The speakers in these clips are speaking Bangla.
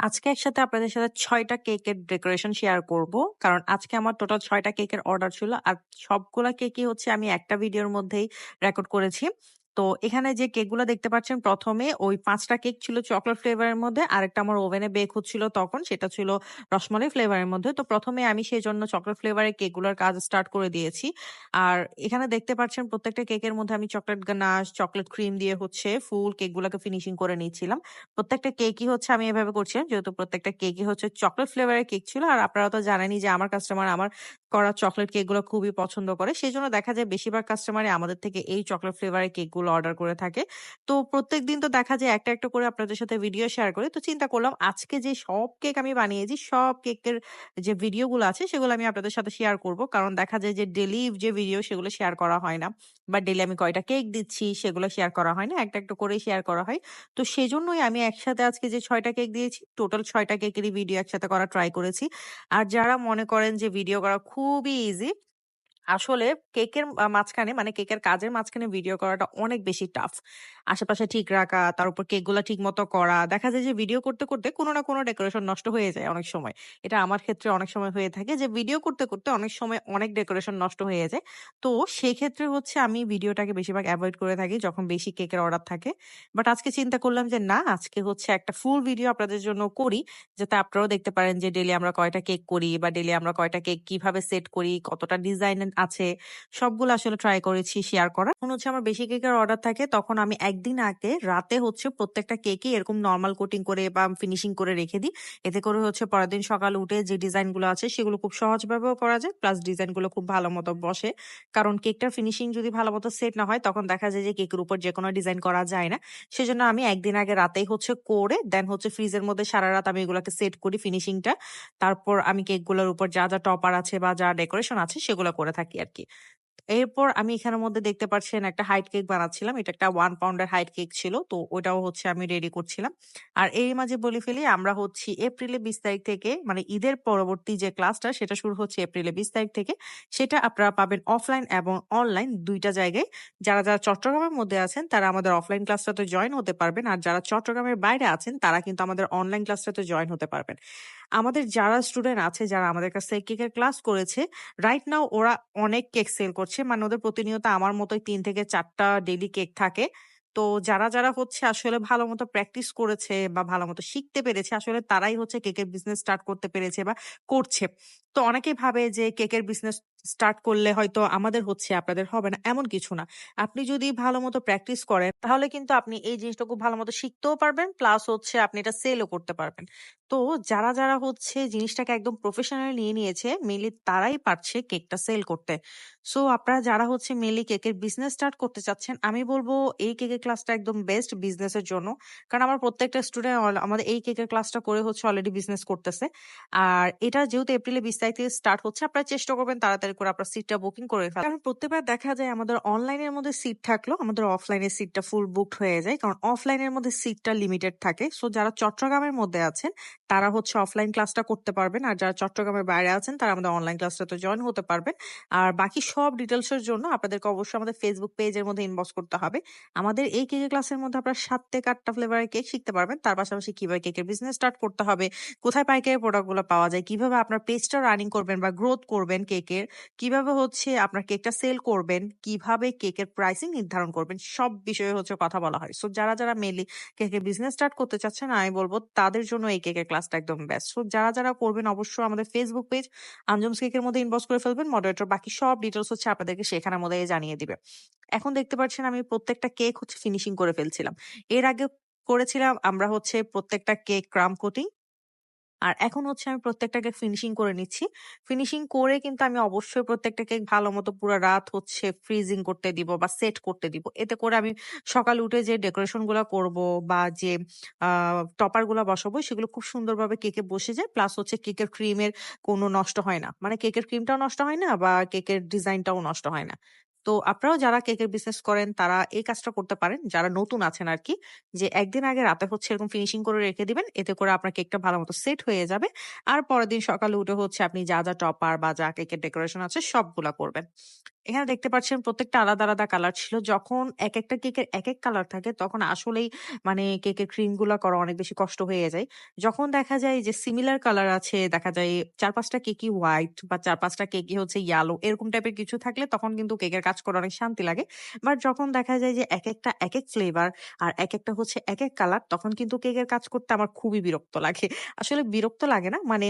আজকে একসাথে আপনাদের সাথে ছয়টা কেকের ডেকোরেশন শেয়ার করব। কারণ আজকে আমার টোটাল ছয়টা কেকের অর্ডার ছিল। আর সবগুলা কেকই হচ্ছে আমি একটা ভিডিওর মধ্যেই রেকর্ড করেছি। তো এখানে যে কেকগুলা দেখতে পাচ্ছেন প্রথমে ওই পাঁচটা কেক ছিল চকলেট ফ্লেভার এর মধ্যে। আরেকটা আমার ওভেনে বেক হচ্ছিল তখন সেটা ছিল রসমালাই ফ্লেভারের মধ্যে। তো ১ম এ আমি সেজন্য চকোলেট ফ্লেভার এর কেকগুলার কাজ স্টার্ট করে দিয়েছি। আর এখানে দেখতে পাচ্ছেন প্রত্যেকটা কেকের মধ্যে আমি চকলেট গানাশ, চকলেট ক্রিম দিয়ে হচ্ছে ফুল কেকগুলাকে ফিনিশিং করে নিয়েছিলাম প্রত্যেকটা কেকই হচ্ছে আমি এভাবে করছিলাম যেহেতু প্রত্যেকটা কেকই হচ্ছে চকলেট ফ্লেভারের কেক ছিল। আর আপনারা তো জানেনই যে আমার কাস্টমার আমার করা চকোলেট কেকগুলো খুবই পছন্দ করে। সেই জন্য দেখা যায় বেশিরভাগ কাস্টমারই আমাদের থেকে এই চকলেট ফ্লেভার এর কেকগুলো অর্ডার করে থাকে। তো প্রত্যেক দিন তো দেখা যায় একটা, একটা করে আপনাদের সাথে ভিডিও শেয়ার করি। তো চিন্তা করলাম আজকে যে সব কেক আমি বানিয়েছি সব কেকের যে ভিডিওগুলো আছে সেগুলো আমি আপনাদের সাথে শেয়ার করব। কারণ দেখা যায় যে ডেইলি যে ভিডিও সেগুলো শেয়ার করা হয় না। বা ডেলি আমি কয়টা কেক দিচ্ছি সেগুলো শেয়ার করা হয় না। একটা, একটা করেই শেয়ার করা হয়। তো সেজন্যই আমি একসাথে আজকে যে ছয়টা কেক দিয়েছি টোটাল ছয়টা কেকেরই ভিডিও একসাথে করা ট্রাই করেছি। আর যারা মনে করেন যে ভিডিও করা খুবই ইজি আসলে কেকের মাঝখানে মানে কেকের কাজের মাঝখানে ভিডিও করাটা অনেক বেশি টাফ। আশেপাশে ঠিক রাখা, তার উপর ঠিক মতো করা। দেখা যায় যে ভিডিও করতে, করতে কোনো না কোনো ডেকোরেশন নষ্ট হয়ে যায় অনেক সময়। এটা আমার ক্ষেত্রে অনেক সময় হয়ে থাকে যে ভিডিও করতে, করতে অনেক সময় অনেক ডেকোরেশন নষ্ট হয়ে যায়। তো সেক্ষেত্রে হচ্ছে আমি ভিডিওটাকে বেশিরভাগ অ্যাভয়েড করে থাকি যখন বেশি কেকের অর্ডার থাকে। বাট আজকে চিন্তা করলাম যে না আজকে হচ্ছে একটা ফুল ভিডিও আপনাদের জন্য করি। যাতে আপনারাও দেখতে পারেন যে ডেলি আমরা কয়টা কেক করি বা ডেইলি আমরা কয়টা কেক কীভাবে সেট করি, কতটা ডিজাইন আছে সবগুলো আসলে ট্রাই করেছি শেয়ার করার। এখন হচ্ছে আমার বেশি কেকের অর্ডার থাকে তখন আমি একদিন আগে রাতে হচ্ছে প্রত্যেকটা কেকই এরকম নরমাল কোটিং করে বা ফিনিশিং করে রেখে দিই। এতে করে হচ্ছে পরের দিন সকালে উঠে যে ডিজাইনগুলো আছে সেগুলো খুব সহজভাবেও করা যায়। প্লাস ডিজাইনগুলো খুব ভালো মতো বসে। কারণ কেকটার ফিনিশিং যদি ভালো মতো সেট না হয় তখন দেখা যায় যে কেকের উপর যেকোনো ডিজাইন করা যায় না। সেজন্য আমি একদিন আগে রাতেই হচ্ছে করে দেন হচ্ছে ফ্রিজের মধ্যে সারারাত আমি এগুলাকে সেট করি ফিনিশিংটা। তারপর আমি কেকগুলোর উপর যা, যা টপার আছে বা যা ডেকোরেশন আছে সেগুলো করে থাকি আরকি। এরপর আমি এখানের মধ্যে দেখতে পাচ্ছেন একটা হাইট কেক বানাচ্ছিলাম। এটা একটা ওয়ান পাউন্ডের হাইট কেক ছিল। তো ওটাও হচ্ছে আমি রেডি করছিলাম। আর এই মাঝে বলে ফেলি আমরা হচ্ছি এপ্রিলের ২০ তারিখ থেকে মানে ঈদের পরবর্তী যে ক্লাসটা সেটা শুরু হচ্ছে এপ্রিলে বিশ তারিখ থেকে। সেটা আপনারা পাবেন অফলাইন এবং অনলাইন দুইটা জায়গায়। যারা, যারা চট্টগ্রামের মধ্যে আছেন তারা আমাদের অফলাইন ক্লাসটাতে জয়েন হতে পারবেন। আর যারা চট্টগ্রামের বাইরে আছেন তারা কিন্তু আমাদের অনলাইন ক্লাসটাতে জয়েন হতে পারবেন। আমাদের যারা স্টুডেন্ট আছে যারা আমাদের কাছ থেকে কেকের ক্লাস করেছে, রাইট নাও ওরা অনেক কেক সেল করছে। মানে ওদের প্রতিনিয়ত আমার মতোই তিন থেকে ৪ টা ডেইলি কেক থাকে। তো যারা, যারা হচ্ছে আসলে ভালো মতো প্র্যাকটিস করেছে বা ভালো মতো শিখতে পেরেছে আসলে তারাই হচ্ছে কেকের বিজনেস স্টার্ট করতে পেরেছে বা করছে। তো অনেকে ভাবে যে কেকের বিজনেস স্টার্ট করলে হয়তো আমাদের হচ্ছে আপনাদের হবে না, এমন কিছু না। আপনি যদি ভালোমতো প্র্যাকটিস করেন তাহলে কিন্তু আপনি এই জিনিসটা খুব ভালোমতো শিখতেও পারবেন। প্লাস হচ্ছে আপনি এটা সেলও করতে পারবেন। তো যারা, যারা হচ্ছে জিনিসটাকে একদম প্রফেশনাল নিয়ে নিয়েছে মেইনলি তারাই পারছে কেকটা সেল করতে। সো আপনারা যারা হচ্ছে মেইনলি কেকের বিজনেস স্টার্ট করতে চাচ্ছেন, আমি বলব এই কেকের ক্লাসটা একদম বেস্ট বিজনেস এর জন্য। কারণ আমার প্রত্যেকটা স্টুডেন্ট আমাদের এই কেকের ক্লাসটা করে হচ্ছে অলরেডি বিজনেস করতেছে। আর এটা যেহেতু এপ্রিলের ২০ তারিখ থেকে স্টার্ট হচ্ছে আপনারা চেষ্টা করবেন তাড়াতাড়ি করে আপনার সিটটা বুকিং করে ফেলার। কারণ প্রত্যেকবার দেখা যায় আমাদের অনলাইনের মধ্যে সিট থাকলেও আমাদের অফলাইনের সিটটা ফুল বুকড হয়ে যায়। কারণ অফলাইনের মধ্যে সিটটা লিমিটেড থাকে। সো যারা চট্টগ্রামের মধ্যে আছেন তারা হচ্ছে অফলাইন ক্লাসটা করতে পারবেন। আর যারা চট্টগ্রামের বাইরে আছেন তারা আমাদের অনলাইন ক্লাসটাতে জয়েন হতে পারবেন। আর বাকি সব ডিটেইলস এর জন্য আপনাদেরকে অবশ্যই আমাদের ফেসবুক পেজের মধ্যে ইনবক্স করতে হবে। আমাদের এই কেকের ক্লাসের মধ্যে আপনারা ৭ থেকে ৮ টা ফ্লেভারের কেক শিখতে পারবেন। তার পাশাপাশি কীভাবে কেকের বিজনেস স্টার্ট করতে হবে, কোথায় পাইকারি প্রোডাক্টগুলো পাওয়া যায়, কীভাবে আপনার পেজটা রানিং করবেন বা গ্রোথ করবেন কেকের, কীভাবে হচ্ছে আপনার কেকটা সেল করবেন, কীভাবে কেকের প্রাইসিং নির্ধারণ করবেন, সব বিষয়ে হচ্ছে কথা বলা হয়। সো যারা, যারা মেইনলি কেকের বিজনেস স্টার্ট করতে চাচ্ছেন আমি বলব তাদের জন্য এই কেকের ক্লাসটা একদম বেস্ট। সো যারা, যারা করবেন অবশ্যই আমাদের ফেসবুক পেজ আঞ্জুমস কেকের মধ্যে ইনবক্স করে ফেলবেন। মডারেটর বাকি সব ডিটেলস হচ্ছে আপনাদেরকে সেখানের মধ্যেই জানিয়ে দিবে। এখন দেখতে পাচ্ছেন আমি প্রত্যেকটা কেক হচ্ছে ফিনিশিং করে ফেলছিলাম। এর আগে করেছিলাম আমরা হচ্ছে প্রত্যেকটা কেক ক্রাম কোটিং। আর এখন হচ্ছে আমি প্রত্যেকটাকে ফিনিশিং করে নিচ্ছি। ফিনিশিং করে কিন্তু আমি অবশ্যই প্রত্যেকটাকে ভালো মতো পুরো রাত হচ্ছে ফ্রিজিং করতে দিব বা সেট করতে দিব। এতে করে আমি সকাল উঠে যে ডেকোরেশনগুলা করব বা যে, আ টপারগুলা বসাবো, সেগুলো খুব সুন্দরভাবে কেকে বসে যায়। প্লাস হচ্ছে কেকের ক্রিমের কোনো নষ্ট হয় না। মানে কেকের ক্রিমটাও নষ্ট হয় না বা কেকের ডিজাইনটাও নষ্ট হয় না। তো আপনারাও যারা কেকের বিজনেস করেন তারা এই কাজটা করতে পারেন। যারা নতুন আছেন আর কি যে একদিন আগে রাতে হচ্ছে এরকম ফিনিশিং করে রেখে দিবেন। এতে করে আপনার কেকটা ভালো মতো সেট হয়ে যাবে। আর পরের দিন সকালে উঠে হচ্ছে আপনি যা, যা টপার বা যা কেকের ডেকোরেশন আছে সবগুলা করবেন। এখানে দেখতে পাচ্ছেন প্রত্যেকটা আলাদা, আলাদা কালার ছিল। যখন এক একটা কেকের এক এক কালার থাকে তখন আসলেই মানে কেকের ক্রিমগুলা করা অনেক বেশি কষ্ট হয়ে যায়। যখন দেখা যায় যে সিমিলার কালার আছে, দেখা যায় ৪-৫ টা কেকই হোয়াইট বা ৪-৫ টা কেকই হচ্ছে ইয়ালো এরকম টাইপের কিছু থাকলে তখন কিন্তু কেকের কাজ করা অনেক শান্তি লাগে। বাট যখন দেখা যায় যে একেকটা একেক ফ্লেভার আর এক একটা হচ্ছে এক এক কালার তখন কিন্তু কেকের কাজ করতে আমার খুবই বিরক্ত লাগে। আসলে বিরক্ত লাগে না মানে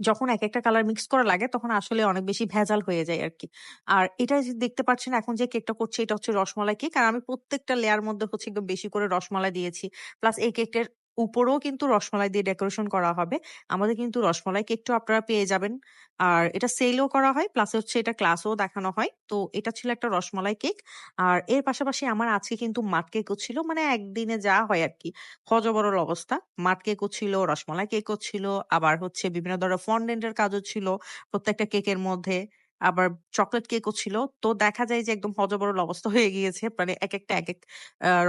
যখন এক একটা কালার মিক্স করা লাগে, তখন আসলে অনেক বেশি ভেজাল হয়ে যায় আর কি আর এটা দেখতে পাচ্ছেন এখন যে কেকটা করছে, এটা হচ্ছে রসমালাই কেক। আর আমি প্রত্যেকটা লেয়ার মধ্যে হচ্ছে একদম বেশি করে রসমালাই দিয়েছি। প্লাস এই কেকটার উপরেও কিন্তু রসমালাই দিয়ে ডেকোরেশন করা হবে। আমাদের কিন্তু রসমালাই কেকটাও আপনারা পেয়ে যাবেন। আর এটা সেলও করা হয় প্লাস হচ্ছে এটা ক্লাসেও দেখানো হয়। তো এটা ছিল একটা রসমালাই কেক। আর এর পাশাপাশি আমার আজকে কিন্তু মাট কেকও ছিল। মানে একদিনে যা হয় আরকি। হযবরল অবস্থা। মাট কেকও ছিল, রসমালাই কেকও ছিল, আবার হচ্ছে বিভিন্ন ধরনের ফন্ডেন্ট এর কাজও ছিল প্রত্যেকটা কেকের মধ্যে। আবার চকলেট কেকও ছিল। তো দেখা যায় যে একদম হযবরল অবস্থা হয়ে গিয়েছে। মানে এক একটা এক এক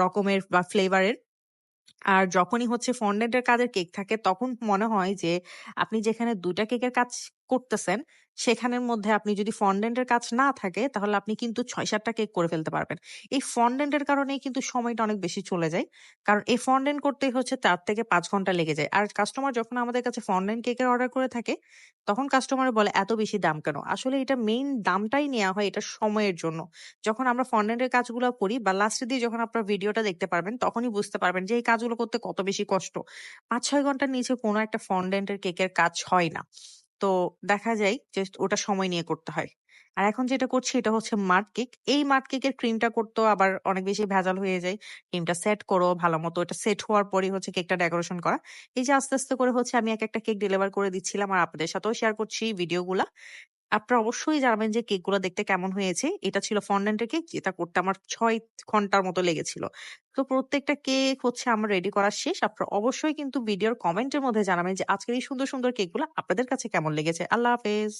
রকমের বা ফ্লেভার এর। আর যখনই হচ্ছে ফন্ডেন্ট এর কাজের কেক থাকে তখন মনে হয় যে আপনি যেখানে ২ টা কেকের কাজ করতেছেন, সেখানের মধ্যে আপনি যদি ফন্ডেন্ট এর কাজ না থাকে তাহলে আপনি কিন্তু ৬-৭ টা কেক করে ফেলতে পারবেন। এই ফন্ডেন্ট এর কারণেই কিন্তু সময়টা অনেক বেশি চলে যায়। কারণ এই ফন্ডেন্ট করতেই হচ্ছে ৪ থেকে ৫ ঘণ্টা লেগে যায়। আর কাস্টমার যখন আমাদের কাছে ফন্ডেন্ট কেকের অর্ডার করে থাকে, তখন কাস্টমার বলে এত বেশি দাম কেন? আসলে এটা মেইন দামটাই নেওয়া হয় এটা সময়ের জন্য। যখন আমরা ফন্ডেন্ট এর কাজগুলা করি বা লাস্টের দিয়ে যখন আপনার ভিডিওটা দেখতে পারবেন তখনই বুঝতে পারবেন যে এই কাজগুলো করতে কত বেশি কষ্ট। ৫-৬ ঘণ্টার নিচে কোনো একটা ফন্ডেন্ট এর কেকের কাজ হয় না। তো দেখা যায় যে ওটা সময় নিয়ে করতে হয়। আর এখন যেটা করছি এটা হচ্ছে মাড কেক। এই মাড কেকের ক্রিমটা করতেও আবার অনেক বেশি ভেজাল হয়ে যায়। ক্রিমটা সেট করো ভালো মতো এটা সেট হওয়ার পরেই হচ্ছে কেকটা ডেকোরেশন করা। এই যে আস্তে, আস্তে করে হচ্ছে আমি এক একটা কেক ডেলিভার করে দিচ্ছিলাম আর আপনাদের সাথেও শেয়ার করছি ভিডিওগুলা। আপনারা অবশ্যই জানাবেন যে কেকগুলা দেখতে কেমন হয়েছে। এটা ছিল ফন্ডেন্টের কেক যেটা করতে আমার ছয় ঘণ্টার মতো লেগেছিল। তো প্রত্যেকটা কেক হচ্ছে আমার রেডি করা শেষ। আপনারা অবশ্যই কিন্তু ভিডিওর কমেন্টের মধ্যে জানাবেন যে আজকের এই সুন্দর, সুন্দর কেকগুলো আপনাদের কাছে কেমন লেগেছে। আল্লাহ হাফেজ।